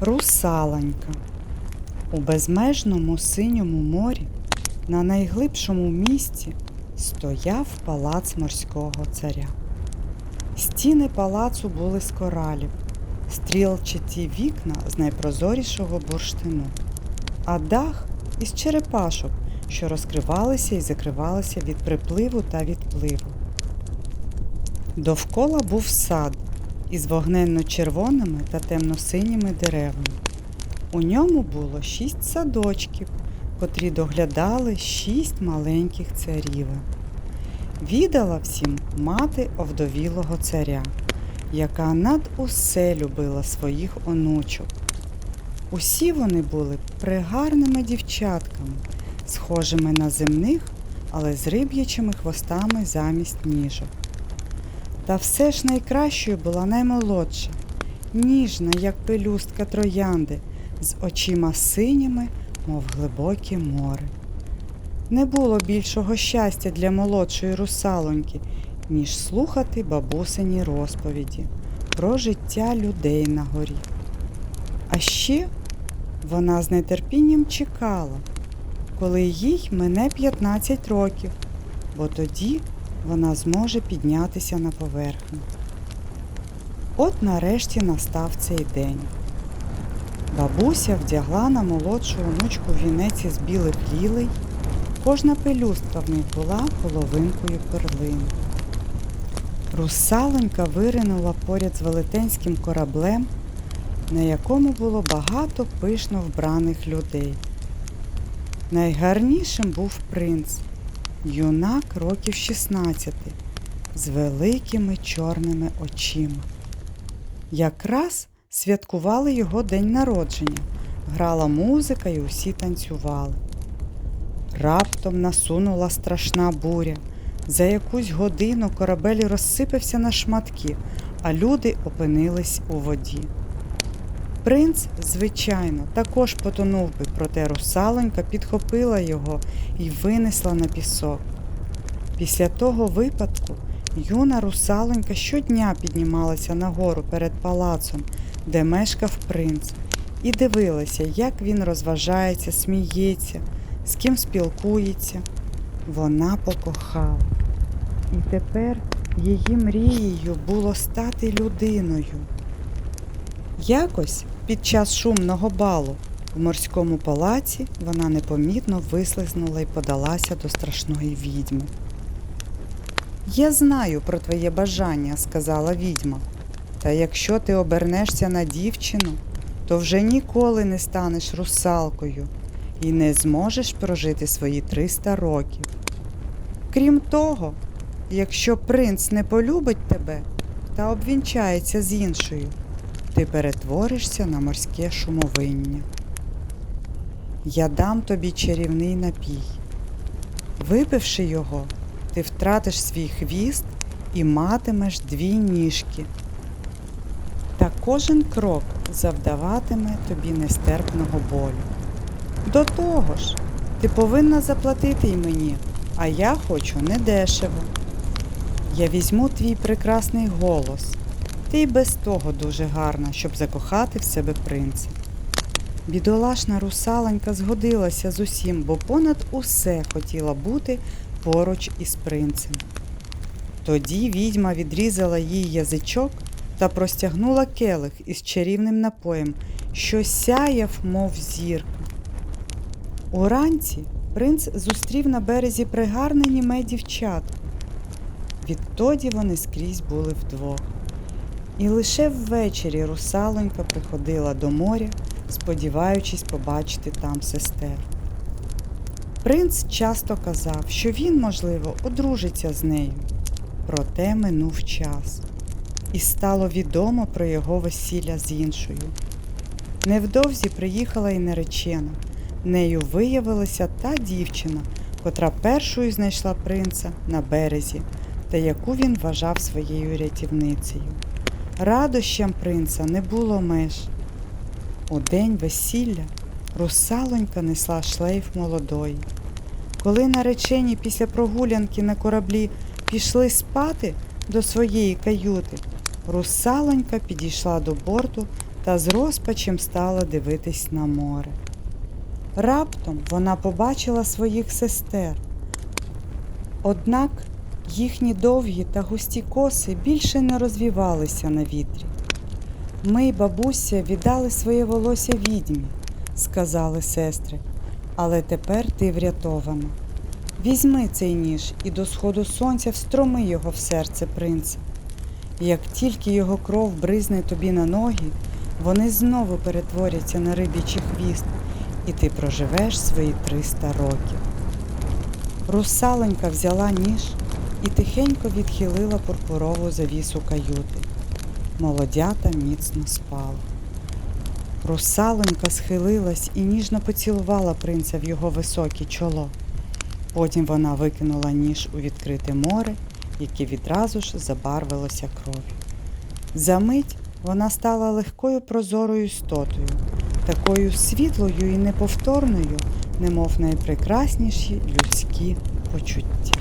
Русалонька. У безмежному синьому морі на найглибшому місці стояв палац морського царя. Стіни палацу були з коралів, стрілчаті вікна з найпрозорішого бурштину, а дах із черепашок, що розкривалися і закривалися від припливу та відпливу. Довкола був сад із вогненно-червоними та темно-синіми деревами. У ньому було шість садочків, котрі доглядали шість маленьких царівен. Відала всім мати овдовілого царя, яка над усе любила своїх онучок. Усі вони були пригарними дівчатками, схожими на земних, але з риб'ячими хвостами замість ніжок. Та все ж найкращою була наймолодша, ніжна, як пелюстка троянди, з очима синіми, мов глибоке море. Не було більшого щастя для молодшої русалоньки, ніж слухати бабусині розповіді про життя людей на горі. А ще вона з нетерпінням чекала, коли їй мине 15 років, бо тоді вона зможе піднятися на поверхню. От нарешті настав цей день. Бабуся вдягла на молодшу онучку вінець із білих лілей. Кожна пелюстка в них була половинкою перлин. Русалонька виринула поряд з велетенським кораблем, на якому було багато пишно вбраних людей. Найгарнішим був принц, юнак років 16, з великими чорними очима. Якраз святкували його день народження, грала музика і усі танцювали. Раптом насунула страшна буря. За якусь годину корабель розсипався на шматки, а люди опинились у воді. Принц, звичайно, також потонув би, проте русалонька підхопила його і винесла на пісок. Після того випадку юна русалонька щодня піднімалася нагору перед палацом, де мешкав принц, і дивилася, як він розважається, сміється, з ким спілкується. Вона покохала. І тепер її мрією було стати людиною. Якось під час шумного балу в морському палаці вона непомітно вислизнула і подалася до страшної відьми. Я знаю про твоє бажання, сказала відьма. Та якщо ти обернешся на дівчину, то вже ніколи не станеш русалкою і не зможеш прожити свої 300 років. Крім того, якщо принц не полюбить тебе та обвінчається з іншою, ти перетворишся на морське шумовиння. Я дам тобі чарівний напій. Випивши його, ти втратиш свій хвіст і матимеш дві ніжки. Та кожен крок завдаватиме тобі нестерпного болю. До того ж, ти повинна заплатити й мені, а я хочу недешево. Я візьму твій прекрасний голос. Ти й без того дуже гарна, щоб закохати в себе принца. Бідолашна русалонька згодилася з усім, бо понад усе хотіла бути поруч із принцем. Тоді відьма відрізала їй язичок та простягнула келих із чарівним напоєм, що сяяв, мов зірка. Уранці принц зустрів на березі пригарне німе дівчатко. Відтоді вони скрізь були вдвох. І лише ввечері русалонька приходила до моря, сподіваючись побачити там сестер. Принц часто казав, що він, можливо, одружиться з нею. Проте минув час, і стало відомо про його весілля з іншою. Невдовзі приїхала і наречена. Нею виявилася та дівчина, котра першою знайшла принца на березі, та яку він вважав своєю рятівницею. Радощам принца не було меж. У день весілля русалонька несла шлейф молодої. Коли наречені після прогулянки на кораблі пішли спати до своєї каюти, русалонька підійшла до борту та з розпачем стала дивитись на море. Раптом вона побачила своїх сестер. Однак їхні довгі та густі коси більше не розвівалися на вітрі. Ми, бабуся, віддали своє волосся відьмі, сказали сестри, але тепер ти врятована. Візьми цей ніж і до сходу сонця встроми його в серце принца. Як тільки його кров бризне тобі на ноги, вони знову перетворяться на рибічий хвіст, і ти проживеш свої 300 років. Русалонька взяла ніж і тихенько відхилила пурпурову завісу каюти. Молодята міцно спали. Русалонька схилилась і ніжно поцілувала принца в його високе чоло. Потім вона викинула ніж у відкрите море, яке відразу ж забарвилося кров'ю. Замить вона стала легкою прозорою істотою, такою світлою і неповторною, немов найпрекрасніші людські почуття.